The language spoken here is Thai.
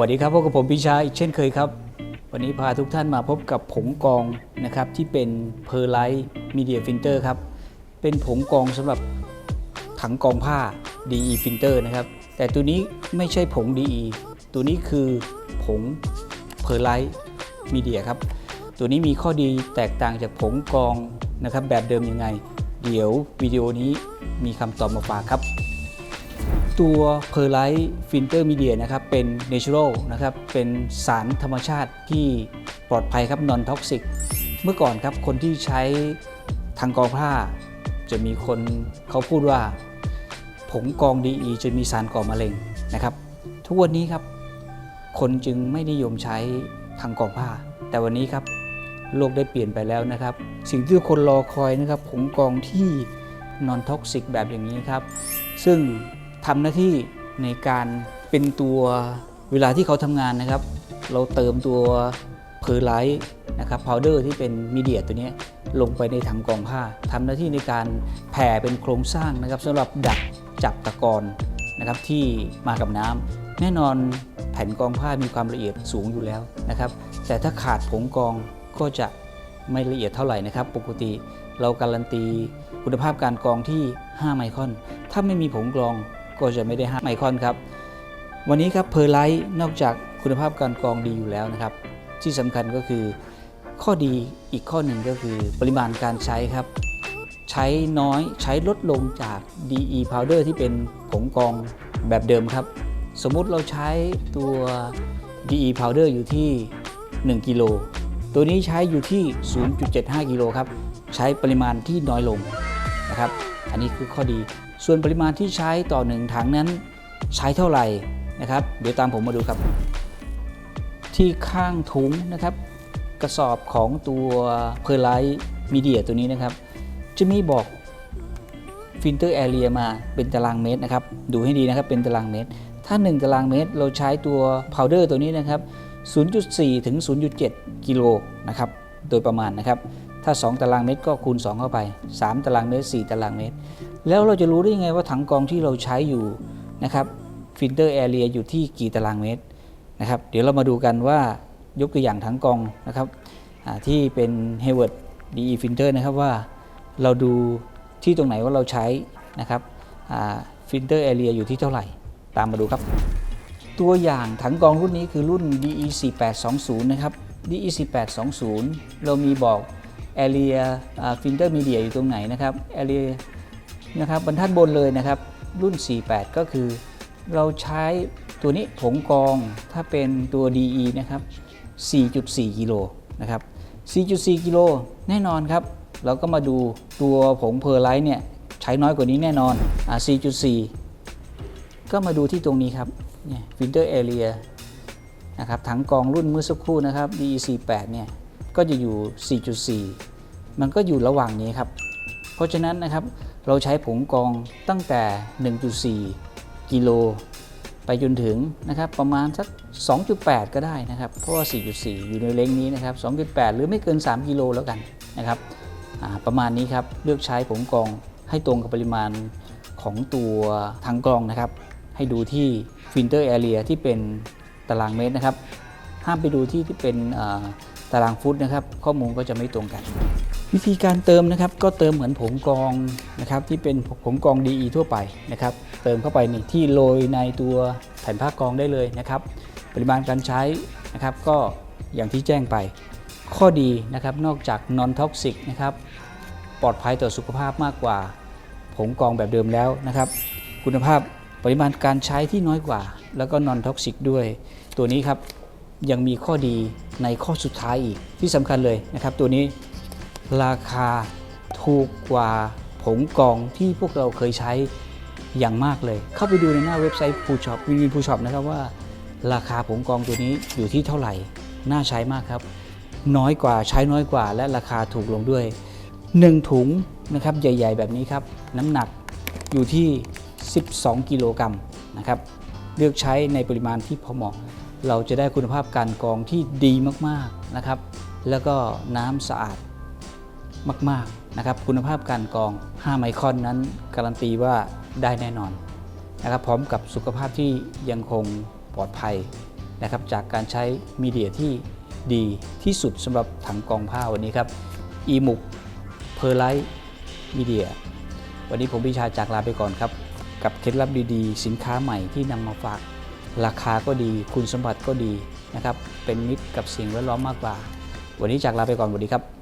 วัสดีครับพบกับผมพิชาอีกเช่นเคยครับ วันนี้พาทุกท่านมาพบกับผงกองนะครับที่เป็นเพอร์ไลท์มีเดียฟิลเตอร์ครับ เป็นผงกองสำหรับถังกองผ้า DE Filter นะครับ แต่ตัวนี้ไม่ใช่ผง DE ตัวนี้คือผงเพอร์ไลท์มีเดียครับ ตัวนี้มีข้อดีแตกต่างจากผงกองนะครับแบบเดิมยังไง เดี๋ยววิดีโอนี้มีคำตอบมาฝากครับ ตัว p e r l i t e Filter Media นะครับเป็น Natural นะครับเป็นสารธรรมชาติที่ปลอดภัยครับ Non Toxic เมื่อก่อนครับคนที่ใช้ทางกองผ้า จะมีคนเขาพูดว่า ผงกอง DE จะมีสารก่อมะเร็งนะครับ ทุกวันนี้ครับ คนจึงไม่นิยมใช้ทางกองผ้า แต่วันนี้ครับโลกได้เปลี่ยนไปแล้วนะครับ สิ่งที่คนรอคอยนะครับผงกองที่นอนท็อกซิกแบบอย่างนี้ครับ ซึ่ง ทำหน้าที่ในการเป็นตัวเวลาที่เขาทำงานนะครับ เราเติมตัวเพอร์ไลท์นะครับพาวเดอร์ที่เป็นมีเดียตัวนี้ลงไปในถังกองผ้าทำหน้าที่ในการแผ่เป็นโครงสร้างนะครับสำหรับดักจับตะกอนนะครับที่มากับน้ำแน่นอนแผ่นกองผ้ามีความละเอียดสูงอยู่แล้วนะครับ แต่ถ้าขาดผงกองก็จะไม่ละเอียดเท่าไหร่นะครับ ปกติเราการันตีคุณภาพการกรองที่ 5 ไมครอน ถ้าไม่มีผงกรอง ก็จะไม่ได้5ไมคอนครับ วันนี้ครับเพอร์ไลท์นอกจากคุณภาพการกรองดีอยู่แล้วนะครับ ที่สำคัญก็คือ ข้อดีอีกข้อหนึ่งก็คือปริมาณการใช้ครับ ใช้น้อยใช้ลดลงจาก DE powder ที่เป็นผงกรองแบบเดิมครับ สมมุติเราใช้ตัว DE powder อยู่ที่ 1กิโลตัวนี้ใช้อยู่ที่ 0.75 กิโลครับ ใช้ปริมาณที่น้อยลงนะครับ อันนี้คือข้อดี ส่วนปริมาณที่ใช้ต่อหนึ่งถังนั้นใช้เท่าไหร่นะครับ เดี๋ยวตามผมมาดูครับ ที่ข้างถุงนะครับ กระสอบของตัวเพอร์ไลท์มีเดียตัวนี้นะครับ จะมีบอกฟิลเตอร์แอเรียมาเป็นตารางเมตรนะครับ ดูให้ดีนะครับเป็นตารางเมตร ถ้า 1 ตารางเมตร เราใช้ตัวพาวเดอร์ตัวนี้นะครับ 0.4 ถึง 0.7 กิโลนะครับ โดยประมาณนะครับ ถ้า 2 ตารางเมตรก็คูณ 2 เข้าไป 3 ตารางเมตร 4 ตารางเมตร แล้วเราจะรู้ได้ยังไงว่าถังกองที่เราใช้อยู่นะครับฟิลเตอร์แอเรียอยู่ที่กี่ตารางเมตรนะครับเดี๋ยวเรามาดูกันว่ายกตัวอย่างถังกองนะครับที่เป็น Hayward DE Filter นะครับว่าเราดูที่ตรงไหนว่าเราใช้นะครับฟิลเตอร์แอเรียอยู่ที่เท่าไหร่ ตามมาดูครับ ตัวอย่างถังกองรุ่นนี้คือรุ่น DE 4820นะครับ DE 4820เรามีบอก area filter media อยู่ตรงไหนนะครับ area นะครับบรรทัดบนเลยนะครับ รุ่น 48 ก็คือ เราใช้ตัวนี้ผงกองถ้าเป็นตัว DE นะครับ 4.4 กิโลนะครับ 4.4 กิโลแน่นอนครับ เราก็มาดูตัวผงเพอร์ไลท์เนี่ยใช้น้อยกว่านี้แน่นอนอ่า4.4 ก็มาดูที่ตรงนี้ครับเนี่ย filter area นะครับถังกองรุ่นเมื่อสักครู่นะครับ DE48 เนี่ยก็จะอยู่ 4.4 มันก็อยู่ระหว่างนี้ครับ เพราะฉะนั้นนะครับ เราใช้ผงกองตั้งแต่ 1.4 กิโลไปจนถึงนะครับประมาณสัก 2.8 ก็ได้นะครับ เพราะว่า 4.4 อยู่ในเลงนี้นะครับ 2.8 หรือไม่เกิน 3 กิโลแล้วกันนะครับประมาณนี้ครับเลือกใช้ผงกองให้ตรงกับปริมาณของตัวถังกรองนะครับ ให้ดูที่ฟิลเตอร์แอเรียที่เป็นตารางเมตรนะครับ ห้ามไปดูที่ที่เป็นตารางฟุตนะครับ ข้อมูลก็จะไม่ตรงกัน วิธีการเติมนะครับก็เติมเหมือนผงกรองนะครับที่เป็นผงกรอง DE ทั่วไปนะครับ เติมเข้าไปในที่โรยในตัวแผ่นผ้ากรองได้เลยนะครับ ปริมาณการใช้นะครับก็อย่างที่แจ้งไป ข้อดีนะครับนอกจาก non toxic นะครับปลอดภัยต่อสุขภาพมากกว่าผงกรองแบบเดิมแล้วนะครับ คุณภาพปริมาณการใช้ที่น้อยกว่า แล้วก็ non toxic ด้วย ตัวนี้ครับยังมีข้อดีในข้อสุดท้ายอีกที่สำคัญเลยนะครับ ตัวนี้ ราคาถูกกว่าผงกองที่พวกเราเคยใช้อย่างมากเลย เข้าไปดูในหน้าเว็บไซต์พูช็อปวีวีพูช็อปนะครับว่า ราคาผงกองตัวนี้อยู่ที่เท่าไหร่ น่าใช้มากครับ น้อยกว่าใช้น้อยกว่า และราคาถูกลงด้วย 1 ถุงนะครับใหญ่ ๆ แบบนี้ครับ น้ำหนักอยู่ที่ 12 กิโลกรัมนะครับเลือกใช้ในปริมาณที่พอเหมาะ เราจะได้คุณภาพการกรองที่ดีมากๆนะครับ แล้วก็น้ำสะอาด มากๆนะครับคุณภาพการกรอง 5 ไมครอนนั้น การันตีว่าได้แน่นอนนะครับพร้อมกับสุขภาพที่ยังคงปลอดภัยนะครับจากการใช้มีเดียที่ดีที่สุดสำหรับถังกรองผ้าวันนี้ครับ e m u k p e r l i t e Media วันนี้ผมพิชาจากลาไปก่อนครับ กับเคล็ดลับดีๆ สินค้าใหม่ที่นำมาฝาก ราคาก็ดี คุณสมบัติก็ดีนะครับ เป็นมิตรกับสิ่งแวดล้อมมากกว่า วันนี้จากลาไปก่อนสวัสดีครับ